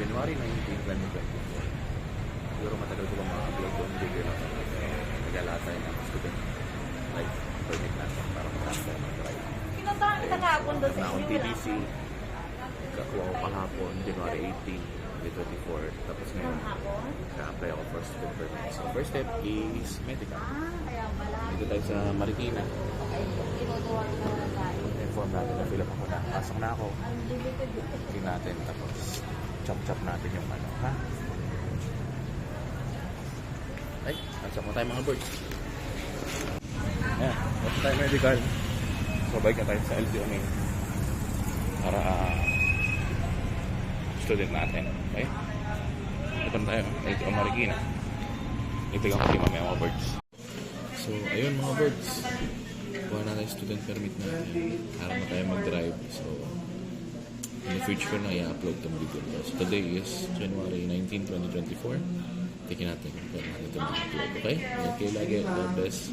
January 19, 2024. Siguro matagal ko ba mga-upload yung video na ito. Nagala tayo ng student life permit natin para mag-transfer ng drive. Pinuntahan kita kahapon doon sa inyo. TBC. Kakuha ko kahapon, January 18, 2024. Tapos ngayon, ka-apply ako for student permit. So first step is medical. Ah. Dito tayo sa Marikina. Okay, lang. Inform natin na fill up ako na. Pasok na ako. Tingnan natin tapos chop-chop natin yung ano, ha? Ay, nasa mo tayo mga birds. Ayan, nasa tayo medical. So, balik na tayo sa LTO ngayon. Para ah, student natin. Okay? Ito na tayo. LTO Marikina. Itigan ko yung mamaya mga birds. So, ayun mga birds. Kuha na tayo student permit natin. Para na tayo mag-drive. So, in the future na i-upload itong video ko. So today is January 19, 2024. Tingnan natin kung natin itong upload. Okay? Kayo lagi. God bless.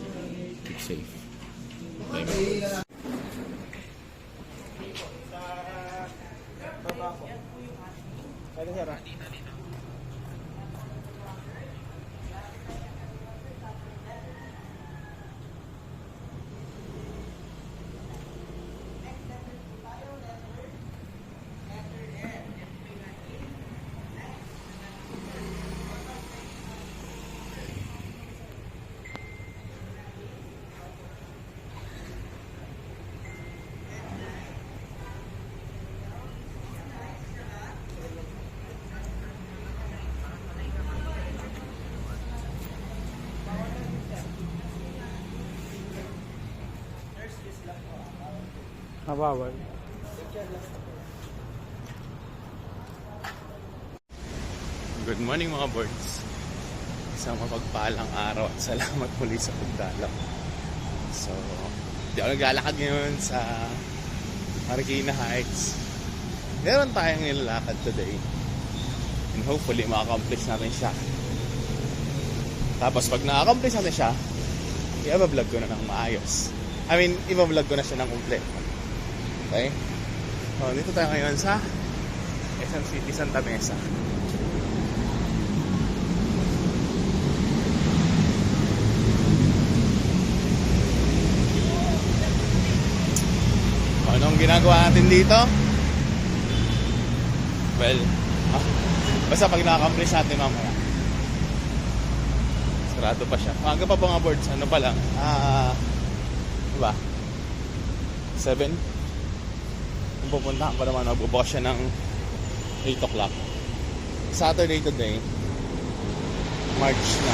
Keep safe. Okay, mga boys. Mabawal. Good morning mga birds. Isang mapagpalang araw at salamat muli sa pagdalaw. So, di ako naglalakad ngayon sa Marikina Heights. Meron tayong nilalakad today. And hopefully, ma-accomplish natin siya. Tapos pag na-accomplish natin siya, i-vlog ko na ng maayos. I mean, i-vlog ko na siya ng kompleto. Okay? So, dito tayo ngayon sa SM City Santa Mesa. Anong ginagawa natin dito? Well, ah, basta pag na-accomplish natin mamaya. Sarado pa siya. Maaga pa ba mga boards? Ano pa lang? Ah, diba? 7? Kung pupuntahan pa naman, magbubukas siya ng 8 o'clock. Saturday today, March 9.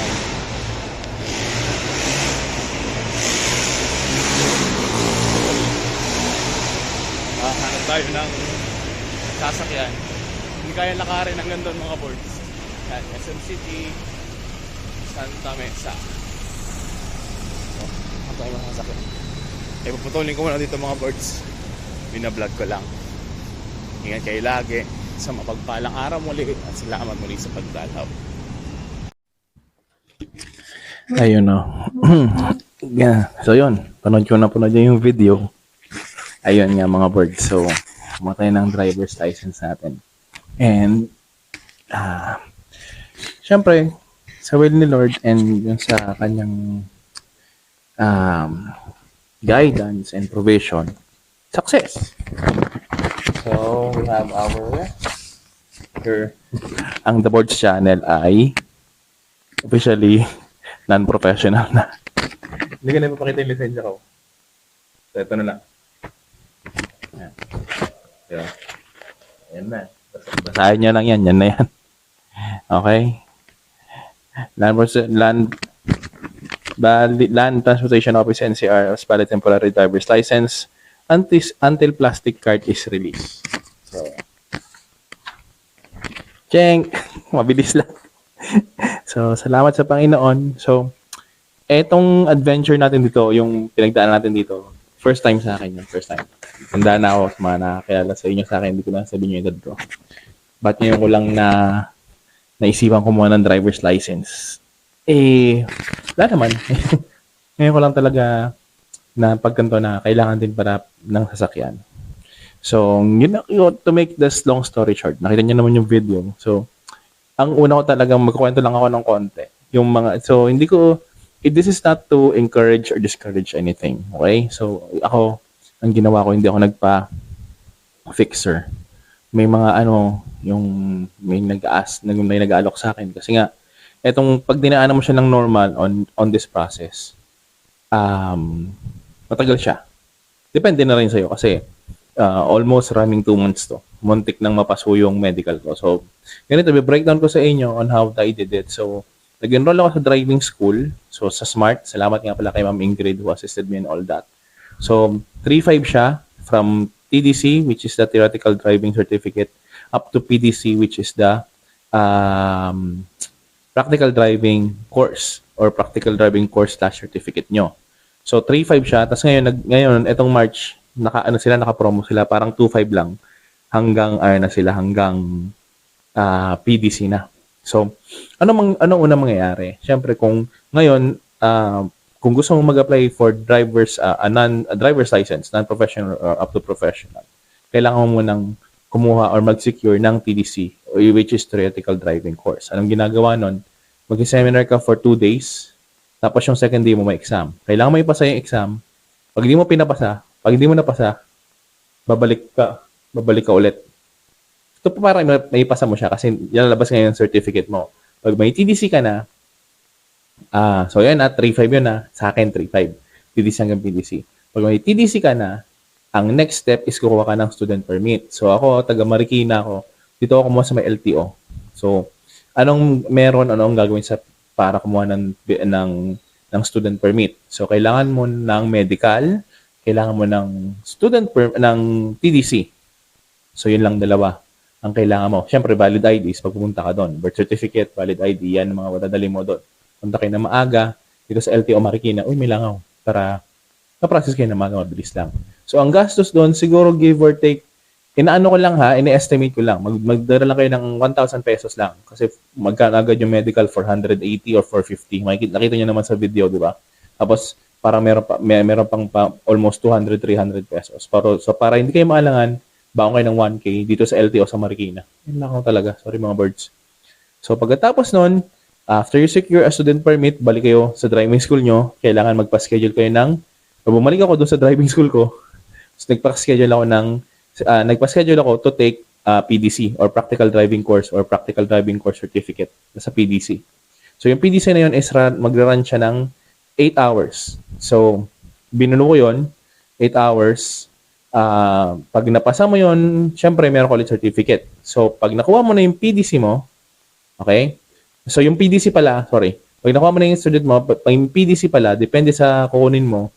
Hahanap tayo ng sasakyan. Hindi kaya lakarin hanggang doon mga boards. Yan, SM City, Santa Mesa. So, hanap tayo mga sasakyan. Eh, puputulin ko muna dito mga boards. Binablog ko lang. Ingat kayo lagi sa mapagpalang araw muli at salamat muli sa pagdalaw. Ayun o. yeah. So yun, panood ko na dyan yung video. Ayun nga mga birds. So, matay ng driver's license natin. And, ah, syempre, sa will ni Lord and yun sa kanyang um, guidance and provision, success. So, we have our here, ang The Boards channel ay officially non-professional na. Hindi ko na ipapakita yung lisensya ko. So, ito na lang. Ayan. Diba? Ayan na. Bas- Basahin nyo lang yan. Yan na yan. Okay? Land, land, Land Transportation Office NCR as valid temporary driver's license until, until plastic card is released. So, Cheng! Mabilis lang. so, salamat sa Panginoon. So, etong adventure natin dito, yung pinagdaan natin dito, first time sa akin yun, first time. Tanda na ako sa mga nakakilala sa inyo sa akin, hindi ko na sabihin yung edad ko. Ba't ngayon ko lang na naisipan ko muna ng driver's license? Eh, wala naman. Ngayon ko lang talaga na pagkanto na kailangan din para ng sasakyan. So, yun, yun, to make this long story short, nakita niyo naman yung video. So, ang una ko talagang magkukwento lang ako ng konti. Yung mga, so, hindi ko, it, this is not to encourage or discourage anything. Okay? So, ako, ang ginawa ko, hindi ako nagpa-fixer. May mga ano, yung may nag-aas, nag, may nag-aalok sa akin. Kasi nga, etong pag dinaanan mo siya ng normal on on this process, um, matagal siya. Depende na rin sa'yo kasi uh, almost running two months to. Muntik nang mapaso yung medical ko. So, ganito, breakdown ko sa inyo on how I did it. So, nag-enroll ako sa driving school. So, sa SMART. Salamat nga pala kay Ma'am Ingrid who assisted me in all that. So, 3.5 siya from TDC, which is the Theoretical Driving Certificate, up to PDC, which is the um, Practical Driving Course or Practical Driving Course slash certificate nyo. So 3.5 siya, tapos ngayon nag ngayon etong March naka ano sila naka-promo sila parang 2.5 lang hanggang ano na sila hanggang ah, PDC na. So ano mang ano una mangyayari? Syempre kung ngayon ah, kung gusto mong mag-apply for drivers ah, a non a driver's license, non-professional or up to professional, kailangan mo munang kumuha or mag-secure ng TDC which is theoretical driving course. Anong ginagawa nun? Mag-seminar ka for two days tapos yung second day mo may exam. Kailangan mo ipasa yung exam. Pag hindi mo pinapasa, pag hindi mo napasa, babalik ka, babalik ka ulit. Ito pa para may, may ipasa mo siya kasi lalabas ngayon yung certificate mo. Pag may TDC ka na, ah, so yan na, 3.5 yun na, sa akin 3.5. TDC hanggang PDC. Pag may TDC ka na, ang next step is kukuha ka ng student permit. So ako, taga Marikina ako, dito ako kumuha sa may LTO. So, anong meron, ano ang gagawin sa para kumuha ng, ng, ng student permit. So, kailangan mo ng medical, kailangan mo ng student per, ng TDC. So, yun lang dalawa ang kailangan mo. Siyempre, valid IDs pag pumunta ka doon. Birth certificate, valid ID, yan mga madadali mo doon. Punta kayo na maaga, dito sa LTO Marikina, uy, may langaw. Para, na-process kayo na maaga, mabilis lang. So, ang gastos doon, siguro give or take inaano ko lang ha, ini-estimate ko lang. Mag magdala lang kayo ng 1,000 pesos lang. Kasi magkano agad yung medical, 480 or 450. Makikita, nakita nyo naman sa video, di ba? Tapos, parang meron, pa, may, meron pang pa, almost 200, 300 pesos. Pero, so, para hindi kayo maalangan, baon kayo ng 1K dito sa LTO sa Marikina. Yun lang ako talaga. Sorry mga birds. So, pagkatapos nun, after you secure a student permit, balik kayo sa driving school nyo. Kailangan magpa-schedule kayo ng, bumalik ako doon sa driving school ko. So, nagpa-schedule ako ng uh, nagpa-schedule ako to take uh, PDC or Practical Driving Course or Practical Driving Course Certificate sa PDC. So yung PDC na yun is run, magra-run siya ng 8 hours. So binuno ko yun, 8 hours. Uh, pag napasa mo yun, syempre meron ko ulit certificate. So pag nakuha mo na yung PDC mo, okay? So yung PDC pala, sorry, pag nakuha mo na yung student mo, pag yung PDC pala, depende sa kukunin mo.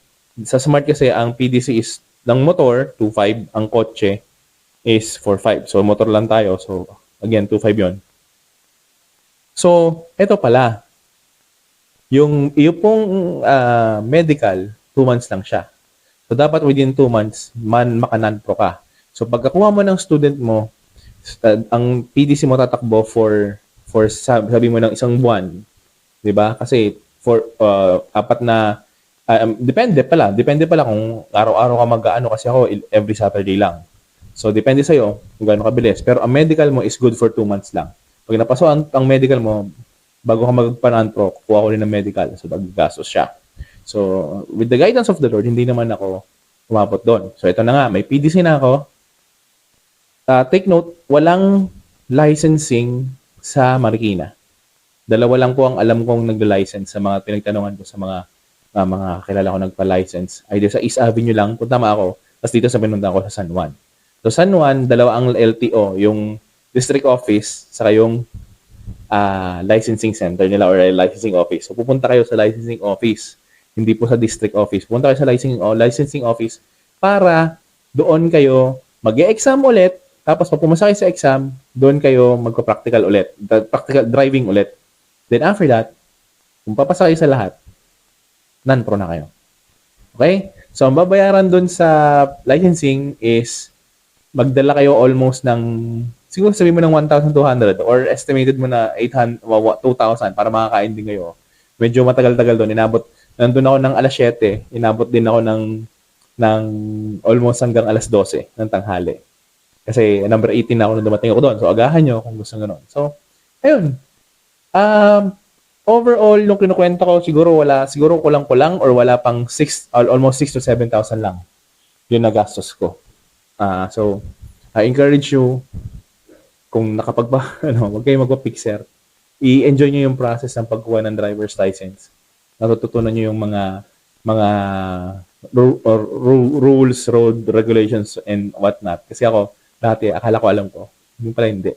Sa smart kasi, ang PDC is ng motor, 2.5. Ang kotse is 4.5. So, motor lang tayo. So, again, 2.5 yon So, ito pala. Yung, yung pong uh, medical, 2 months lang siya. So, dapat within 2 months, man makanan-pro ka. So, pagkakuha mo ng student mo, uh, ang PDC mo tatakbo for, for sabi mo ng isang buwan. 'di ba Kasi, for uh, apat na um, depende pala. Depende pala kung araw-araw ka mag-ano kasi ako every Saturday lang. So, depende sa'yo kung gaano kabilis. Pero ang medical mo is good for 2 months lang. Pag napaso ang, medical mo, bago ka magpanantro, kukuha ko rin ng medical. So, gastos siya. So, with the guidance of the Lord, hindi naman ako umabot doon. So, ito na nga. May PDC na ako. Uh, take note, walang licensing sa Marikina. Dalawa lang po ang alam kong nag-license sa mga pinagtanungan ko sa mga uh, mga kilala ko nagpa-license. Either sa East Avenue lang, punta ma ako. Tapos dito sa pinunta ko sa San Juan. So San Juan, dalawa ang LTO, yung district office, saka yung uh, licensing center nila or licensing office. So pupunta kayo sa licensing office, hindi po sa district office. Pupunta kayo sa licensing, oh, licensing office para doon kayo mag-exam ulit, tapos pag pumasa kayo sa exam, doon kayo magpa-practical ulit, practical driving ulit. Then after that, kung papasa kayo sa lahat, non-pro na kayo. Okay? So, ang babayaran dun sa licensing is magdala kayo almost ng, siguro sabihin mo ng 1,200 or estimated mo na 800, 2,000 para makakain din kayo. Medyo matagal-tagal doon. Inabot nandun ako ng alas 7, inabot din ako ng ng almost hanggang alas 12 ng tanghali. Kasi number 18 na ako nung dumating ako doon. So, agahan nyo kung gusto ganun. So, ayun. Um, overall, nung kinukwenta ko, siguro wala, siguro kulang-kulang or wala pang 6, al- almost 6 to 7,000 lang yung nagastos ko. Ah, so, I encourage you, kung nakapag ano, wag kayo magpa-fixer, i-enjoy nyo yung process ng pagkuha ng driver's license. Natututunan nyo yung mga mga ru- ru- rules, road regulations, and whatnot. Kasi ako, dati, akala ko alam ko. Hindi pala hindi.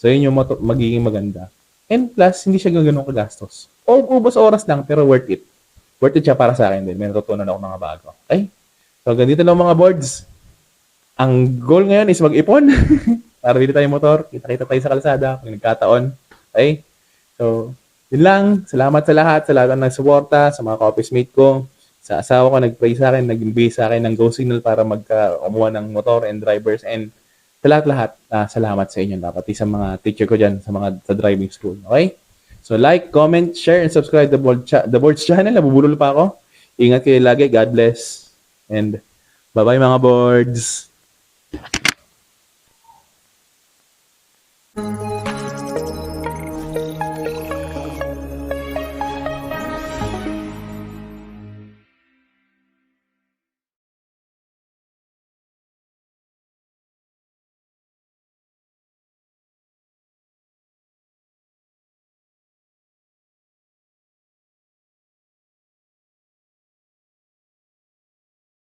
So, yun yung moto- magiging maganda. And plus, hindi siya ganun kagastos. O, ubos oras lang, pero worth it. Worth it siya para sa akin din. May natutunan ako mga bago. Okay? So, ganito lang mga boards. Ang goal ngayon is mag-ipon. para dito tayo motor. Kita-kita tayo sa kalsada. Pag nagkataon. Okay? So, yun lang. Salamat sa lahat. Sa lahat ng nagsuporta. Sa mga ka-office mate ko. Sa asawa ko, nag-pray sa akin. Nag-invade sa akin ng go signal para magka-kumuha ng motor and drivers. And sa lahat-lahat, ah, salamat sa inyo. Pati sa mga teacher ko dyan, sa mga sa driving school. Okay? So like, comment, share, and subscribe the board, cha- the board's channel. Nabubulol pa ako. Ingat kayo lagi. God bless. And bye-bye mga boards.